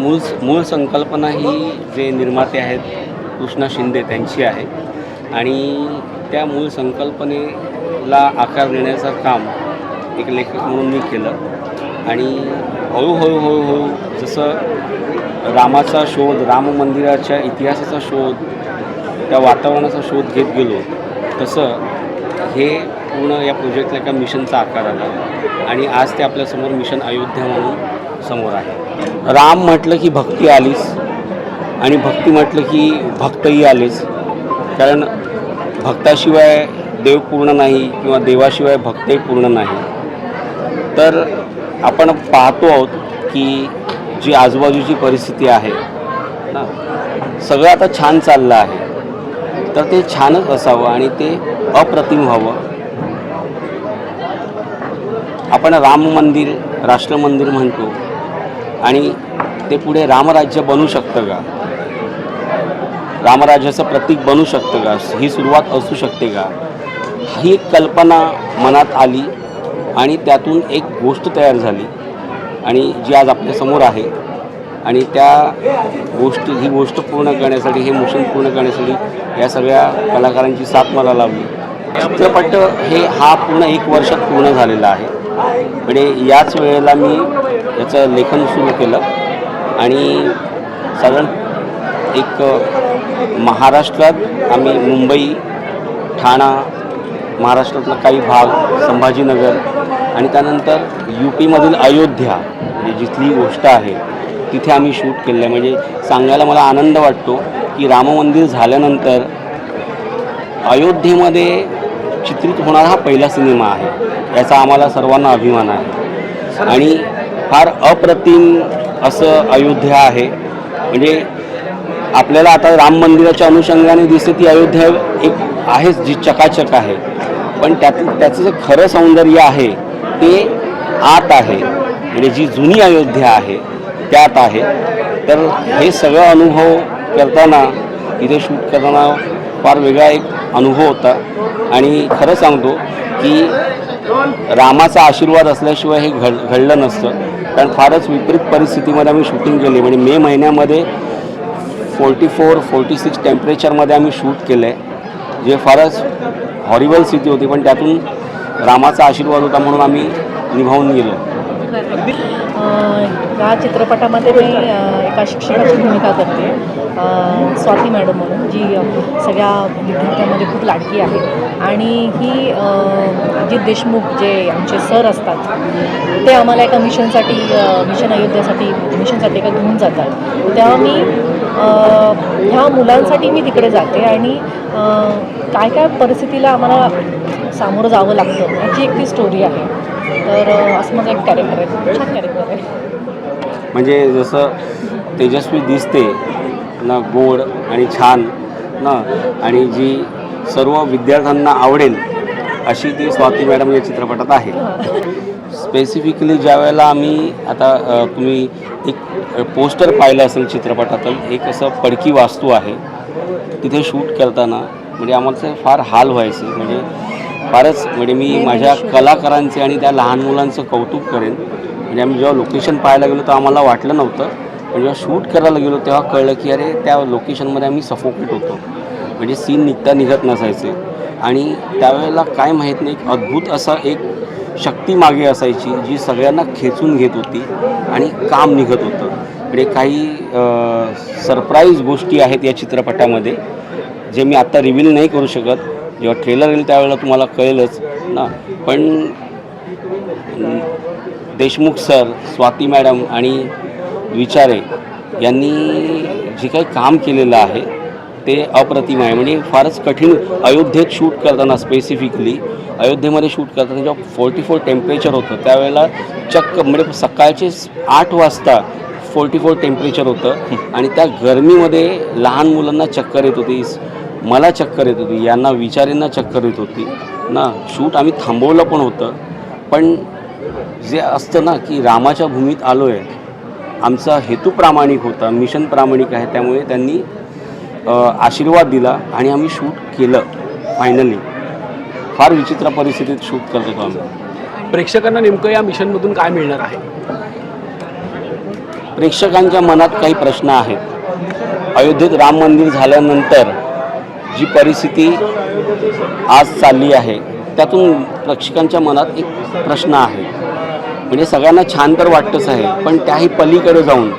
मूळ मूळ संकल्पना ही जे निर्माते आहेत कृष्णा शिंदे त्यांची आहे. आणि त्या मूळ संकल्पनेला आकार देण्याचं काम एक लेखक म्हणून मी केलं. आणि हळूहळू हळूहळू जसं रामाचा शोध राम मंदिराच्या इतिहासाचा शोध त्या वातावरणाचा शोध घेत गेलो तसं हे पूर्ण या प्रोजेक्टला एका मिशनचा आकार आला. आणि आज ते आपल्यासमोर मिशन अयोध्या म्हणून समोर आहे. राम म्हटलं की भक्ती आलीच. आणि भक्ती म्हटलं की भक्तही आलेच. कारण भक्ताशिवाय देव पूर्ण नाही किंवा देवाशिवाय भक्तही पूर्ण नाही. तर आपण पाहतो आहोत की जी आजूबाजूची परिस्थिती आहे ना सगळं आता छान चाललं आहे. तर ते छानच असावं आणि ते अप्रतिम व्हावं. आपण राम मंदिर राष्ट्र मंदिर म्हणतो. आणि ते पुढे रामराज्य बनू शकतं का? रामराज्याचं प्रतीक बनू शकतं का? ही सुरुवात असू शकते का? ही कल्पना मनात आली आणि त्यातून एक गोष्ट तयार झाली. आणि जी आज आपल्यासमोर आहे. आणि त्या गोष्टी ही गोष्ट पूर्ण करण्यासाठी हे मिशन पूर्ण करण्यासाठी या सगळ्या कलाकारांची साथ मला लावली चित्रपट हे हा पूर्ण एक वर्षात पूर्ण झालेला आहे. म्हणजे याच वेळेला मी याचं लेखन सुरू केलं. आणि साधारण एक महाराष्ट्रात आम्ही मुंबई ठाणा महाराष्ट्रातला काही भाग संभाजीनगर आणि त्यानंतर यू पीमधील अयोध्या म्हणजे जिथली गोष्ट आहे तिथे आम्ही शूट केलं आहे म्हणजे सांगायला मला आनंद वाटतो की राम मंदिर झाल्यानंतर अयोध्येमध्ये चित्रित होणारा हा पहिला सिनेमा आहे. याचा आम्हाला सर्वांना अभिमान आहे. आणि फार अप्रतिम असं अयोध्या आहे. म्हणजे आपल्याला आता राम मंदिराच्या अनुषंगाने दिसते ती अयोध्या एक आहेच जी चकाचक आहे. पण त्यात त्याचं जे खरं सौंदर्य आहे ते आत आहे. म्हणजे जी जुनी अयोध्या आहे त्यात आहे. तर हे सगळं अनुभव करताना इथे शूट करताना फार वेगळा एक अनुभव होता. आणि खरं सांगतो की रामाचा आशीर्वाद असल्याशिवाय हे घड घडलं नसतं. कारण फारच विपरीत परिस्थितीमध्ये आम्ही शूटिंग केली. म्हणजे मे महिन्यामध्ये फोर्टी फोर फोर्टी सिक्स टेम्परेचरमध्ये आम्ही शूट केलं आहे जे फारच हॉरिबल स्थिती होती. पण त्यातून रामाचा आशीर्वाद होता म्हणून आम्ही निभावून गेलो. या चित्रपटामध्ये मी एका शिक्षकाची भूमिका करते. स्वाती मॅडम म्हणून जी सगळ्या विद्यार्थ्यांमध्ये खूप लाडकी आहे. आणि ही अजित देशमुख जे आमचे सर असतात ते आम्हाला एका मिशनसाठी मिशन अयोध्यासाठी मिशनसाठी एका घेऊन जातात. तेव्हा मी ह्या मुलांसाठी मी तिकडे जाते आणि काय काय परिस्थितीला आम्हाला सामोरं जावं लागतं याची एक ती स्टोरी आहे. तर असं माझं एक कॅरेक्टर आहे. छान कॅरेक्टर आहे. म्हणजे जसं तेजस्वी दिसते ना गोड आणि छान ना? आणि जी सर्व विद्यार्थ्यांना आवडेल अशी ती स्वाती मॅडम या चित्रपटात आहे. स्पेसिफिकली ज्या वेळेला आम्ही आता तुम्ही एक पोस्टर पाहिलं असेल चित्रपटातलं एक असं पडकी वास्तू आहे. तिथे शूट करताना म्हणजे आम्हाला फार हाल व्हायचे. म्हणजे फारच म्हणजे मी माझ्या कलाकारांचे आणि त्या लहान मुलांचं कौतुक करेन. म्हणजे आम्ही जेव्हा लोकेशन पाहायला गेलो तर आम्हाला वाटलं नव्हतं. पण जेव्हा शूट करायला गेलो तेव्हा कळलं की अरे त्या लोकेशनमध्ये आम्ही सफोकेट होतो. म्हणजे सीन निघता निघत नसायचे. आणि त्यावेळेला काय माहीत नाही एक अद्भुत असा एक शक्ती मागे असायची जी सगळ्यांना खेचून घेत होती आणि काम निघत होतं. म्हणजे काही सरप्राईज गोष्टी आहेत या चित्रपटामध्ये जे मी आत्ता रिव्हील नाही करू शकत. जेव्हा ट्रेलर येईल त्यावेळेला तुम्हाला कळेलच. ना पण देशमुख सर स्वाती मॅडम आणि विचारे यांनी जे काही काम केलेलं आहे ते अप्रतिम आहे. म्हणजे फारच कठीण अयोध्येत शूट करताना स्पेसिफिकली अयोध्येमध्ये शूट करताना जेव्हा फोर्टी फोर टेम्परेचर होतं त्यावेळेला चक्क म्हणजे सकाळचे आठ वाजता फोर्टी फोर टेम्परेचर होतं. आणि त्या गरमीमध्ये लहान मुलांना चक्कर येत होती मला चक्कर येत होती यांना विचारींना चक्कर येत होती. ना शूट आम्ही थांबवलं पण होतं. पण जे असतं ना की रामाच्या भूमीत आलो आहे आमचा हेतू प्रामाणिक होता मिशन प्रामाणिक आहे त्यामुळे त्यांनी आशीर्वाद दिला आणि आम्ही शूट केलं फायनली फार विचित्र परिस्थितीत शूट करत होतो आम्ही. प्रेक्षकांना नेमकं या मिशनमधून काय मिळणार आहे? प्रेक्षकांच्या मनात काही प्रश्न आहेत. अयोध्येत राम मंदिर झाल्यानंतर जी परिस्थिती आज चालली आहे त्यातून प्रेक्षकांच्या मनात एक प्रश्न आहे. म्हणजे सगळ्यांना छान तर वाटतंच आहे पण त्याही पलीकडे जाऊन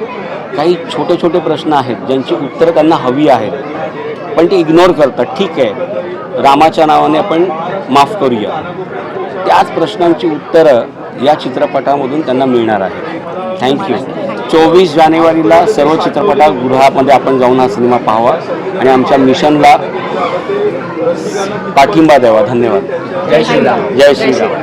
काही छोटे छोटे प्रश्न आहेत ज्यांची उत्तरं त्यांना हवी आहेत पण ते इग्नोर करतात. ठीक आहे रामाच्या नावाने आपण माफ करूया. त्याच प्रश्नांची उत्तरं या चित्रपटामधून त्यांना मिळणार आहे थँक्यू चोवीस जानेवारीला सर्व चित्रपटगृहामध्ये आपण जाऊन हा सिनेमा पाहावा आणि आमच्या मिशनला पाठिंबा द्यावा. धन्यवाद. जय श्रीराम. जय श्रीराम.